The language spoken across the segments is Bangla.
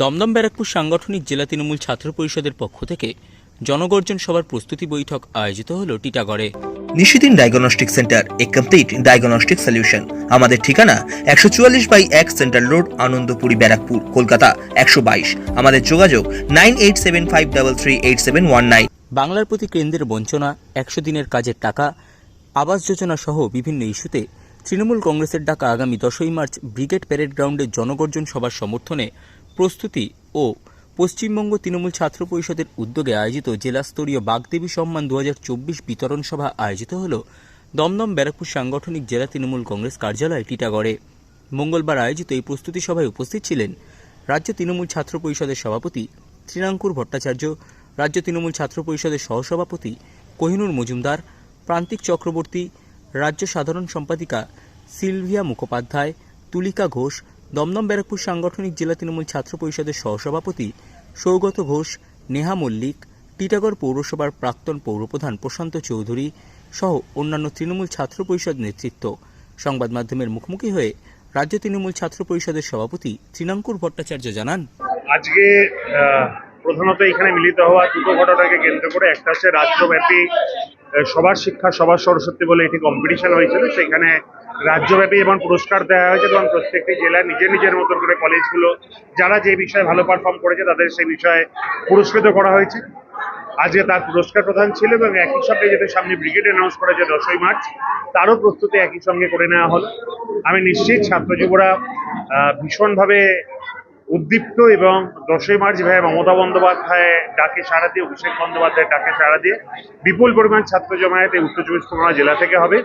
দমদম ব্যারাকপুর সাংগঠনিক জেলা তৃণমূল ছাত্র পরিষদের পক্ষ থেকে জনগর্জন সভার প্রস্তুতি বৈঠক আয়োজিত হল টিটাগড়ে। নিশিদিন ডায়াগনস্টিক সেন্টার এ কমপ্লিট ডায়াগনস্টিক সলিউশন। আমাদের ঠিকানা একশো চুয়াল্লিশ বাই এক সেন্ট্রাল রোড আনন্দপুরি ব্যারাকপুর কলকাতা একশো বাইশ। আমাদের যোগাযোগ nine eight seven five double three eight seven one nine. বাংলার প্রতি কেন্দ্রের বঞ্চনা একশো দিনের কাজের টাকা আবাস যোজনা সহ বিভিন্ন ইস্যুতে তৃণমূল কংগ্রেসের ডাকা আগামী দশই মার্চ ব্রিগেড প্যারেড গ্রাউন্ডে জনগর্জন সভার সমর্থনে প্রস্তুতি ও পশ্চিমবঙ্গ তৃণমূল ছাত্র পরিষদের উদ্যোগে আয়োজিত জেলাস্তরীয় বাগদেবী সম্মান দু হাজার চব্বিশ বিতরণ সভা আয়োজিত হল দমদম ব্যারাকপুর সাংগঠনিক জেলা তৃণমূল কংগ্রেস কার্যালয়, টিটাগড়ে। মঙ্গলবার আয়োজিত এই প্রস্তুতি সভায় উপস্থিত ছিলেন রাজ্য তৃণমূল ছাত্র পরিষদের সভাপতি শ্রীরাঙ্কুর ভট্টাচার্য, রাজ্য তৃণমূল ছাত্র পরিষদের সহসভাপতি কোহিনুর মজুমদার, প্রান্তিক চক্রবর্তী, রাজ্য সাধারণ সম্পাদিকা সিলভিয়া মুখোপাধ্যায়, তুলিকা ঘোষ দমদম ব্যারাকপুর সাংগঠনিক জেলা তৃণমূল ছাত্র পরিষদের সহসভাপতি সৌগত ঘোষ, নেহা মল্লিক, টিটাগড় পৌরসভার প্রাক্তন পৌরপ্রধান প্রশান্ত চৌধুরী সহ অন্যান্য তৃণমূল ছাত্র পরিষদ নেতৃত্ব। সংবাদ মাধ্যমের মুখোমুখি হয়ে রাজ্য তৃণমূল ছাত্র পরিষদের সভাপতি শ্রীনাঙ্কুর ভট্টাচার্য জানান। আজকে প্রধানত এখানে মিলিত হওয়া দুটো ঘটনাকে কেন্দ্র করে একটা হচ্ছে রাজ্যব্যাপী সবার শিক্ষা, সবার সরস্বতী বলে একটি কম্পিটিশন হয়েছিল। সেখানে রাজ্যব্যাপী এবং পুরস্কার দেওয়া হয়েছে এবং প্রত্যেকটি জেলায় নিজের নিজের মতন করে কলেজগুলো, যারা যে বিষয়ে ভালো পারফর্ম করেছে, তাদের সেই বিষয়ে পুরস্কৃত করা হয়েছে। আজকে তার পুরস্কার প্রদান ছিল এবং একই সঙ্গে যেটা সামনে ব্রিগেড অ্যানাউন্স করা যে দশই মার্চ, তারও প্রস্তুতি একই সঙ্গে করে নেওয়া হলো। আমি নিশ্চিত ছাত্র যুবরা ভীষণভাবে উদ্দীপ্ত এবং দশই মার্চ ভাই মমতা বন্দ্যোপাধ্যায় ডাকে সাড়া দিয়ে অভিষেক বন্দ্যোপাধ্যায় ডাকে সাড়া দিয়ে বিপুল পরিমাণ ছাত্র জমায়েত এই উত্তর চব্বিশ পরগনা জেলা থেকে হবে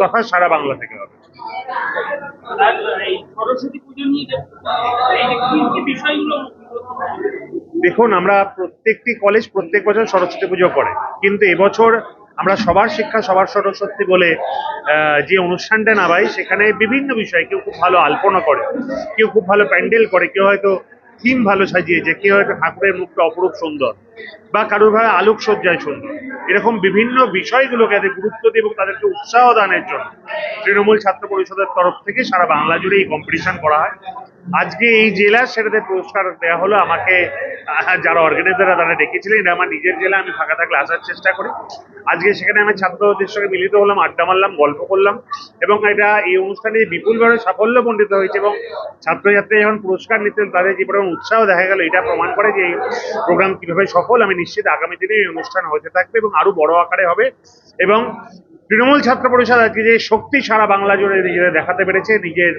তথা সারা বাংলা থেকে হবে। দেখুন আমরা প্রত্যেকটি কলেজ প্রত্যেক বছর সরস্বতী পুজো করে কিন্তু এবছর আমরা সবার শিক্ষা, সবার সরস্বতী বলে যে অনুষ্ঠানটা নামাই সেখানে বিভিন্ন বিষয় কেউ খুব ভালো আলপনা করে, কেউ খুব ভালো প্যান্ডেল করে, কেউ হয়তো থিম ভালো সাজিয়েছে, কেউ হয়তো ঠাকুরের মুখটা অপরূপ সুন্দর বা কারোর ভাবে আলোকসজ্জায় সুন্দর। এরকম বিভিন্ন বিষয়গুলোকে এদের গুরুত্ব দিয়ে এবং তাদেরকে উৎসাহ দানের জন্য তৃণমূল ছাত্র পরিষদের তরফ থেকে সারা বাংলা জুড়ে এই কম্পিটিশন করা হয়। আজকে এই জেলার সেটাতে পুরস্কার দেওয়া হলো। আমাকে যারা অর্গানাইজাররা তারা ডেকেছিলেন আমার নিজের জেলা, আমি ফাঁকা থাকলে আসার চেষ্টা করি। আজকে সেখানে আমি ছাত্রদের সঙ্গে মিলিত হলাম, আড্ডা মারলাম, গল্প করলাম এবং এটা এই অনুষ্ঠানে বিপুলভাবে সাফল্য মণ্ডিত হয়েছে এবং ছাত্রছাত্রী যখন পুরস্কার নিতেন, তাদের যে পরিমাণ উৎসাহ দেখা গেল, এটা প্রমাণ করে যে এই প্রোগ্রাম কীভাবে সফল। আমি নিশ্চিত আগামী দিনে এই অনুষ্ঠান হতে থাকবে এবং আরও বড় আকারে হবে এবং তৃণমূল ছাত্র পরিষদ আজকে যে শক্তি সারা বাংলা জুড়ে নিজেদের দেখাতে পেরেছে, নিজের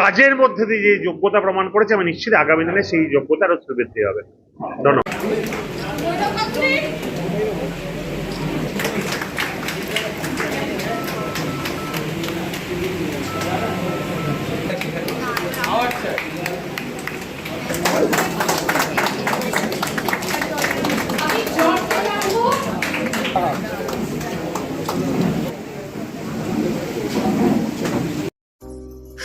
কাজের মধ্যে দিয়ে যে যোগ্যতা প্রমাণ করেছে, আমি নিশ্চিত আগামী দিনে সেই যোগ্যতা আরও বৃদ্ধি হবে ধন্যবাদ।